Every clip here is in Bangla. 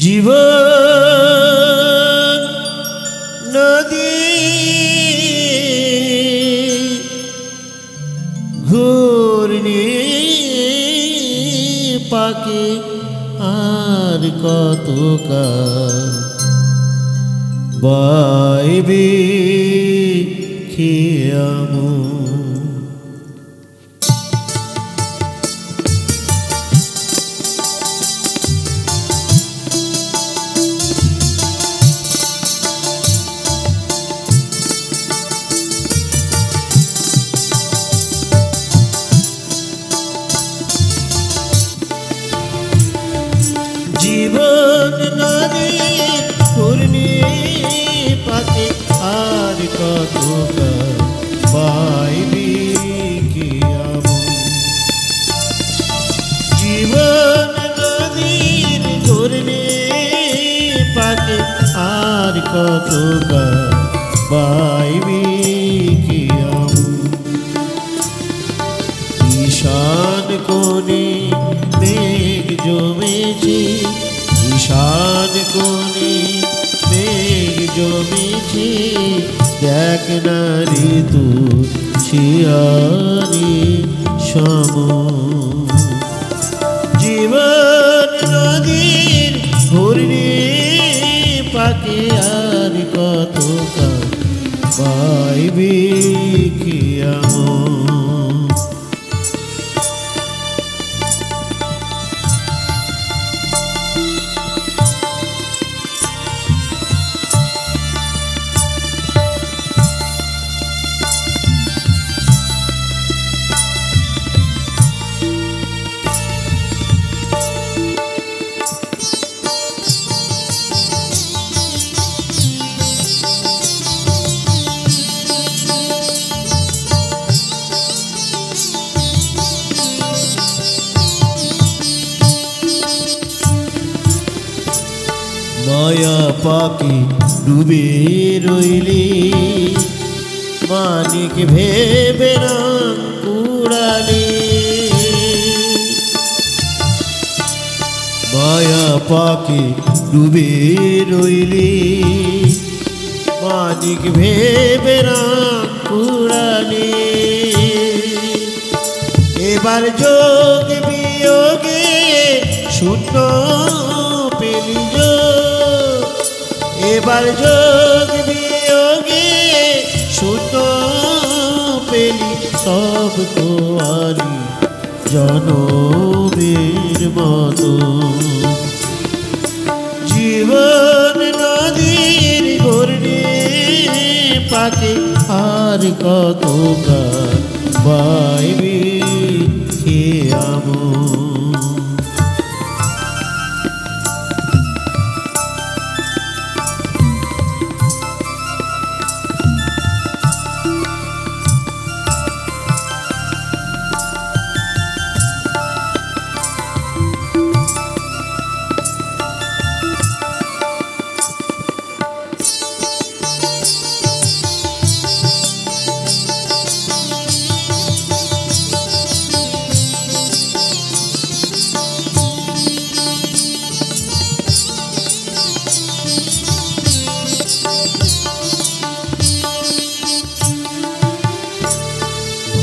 জীবন নদী ঘূর্ণি পাকে আর কত বাইবে খেয়ামু জীবন নদীর পূর্ণি পাতে আর কত পাইবি কি জমেছে দেখ না তু ছিয়ানি সম। জীবন নদীর ঘূর্ণি পাকে আর কত পাইবি কি আমন মায়া পাকে ডুবে রইলি। মানিক ভেবে রং কুড়ালি। মায়া পাকে ডুবে রইলি। মানিক ভেবে রং কুড়ালি। এবার যোগ বিয়োগে শূন্য এবার যোগ বিয়োগে শূন্য পেলি, সব কোয়ারি জনবের মতো। জীবন নদীর ঘূর্ণি পাকে আর কত বাইবি?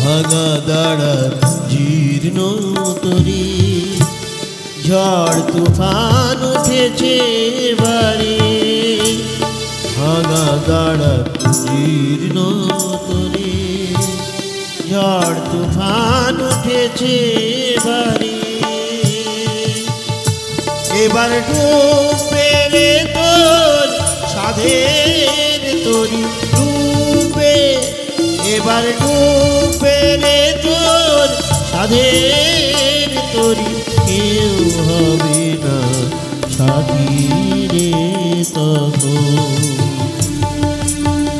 ভাঙা দাঁড়া জীর্ণ তরি। ঝড় তুফান উঠেছে বাড়ি ভাঙা দাঁড়া জীর্ণ তরি। ঝড় তুফান উঠেছে বাড়ি এবার ডুবে তোর সাধের তরি। ডুবে এবার ডুবে সাধের তরি কেউ হবে না সাথী রে তখন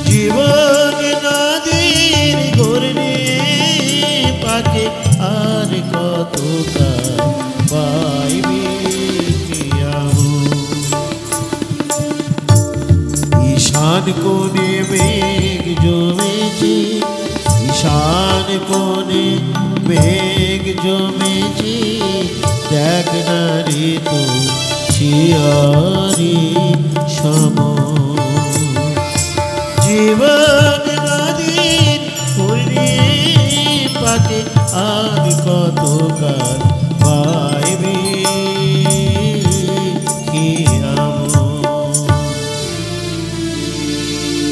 জীবন নদীর ঘূর্ণি পাকে আর কত কাল পাইবি? ঈশান কোণে মেঘ জমেছে, ঈশান কোণে বেগ জমেছি দেখ না রে তো চিয়ারি সম জীবন নদীর পাতে কত কাল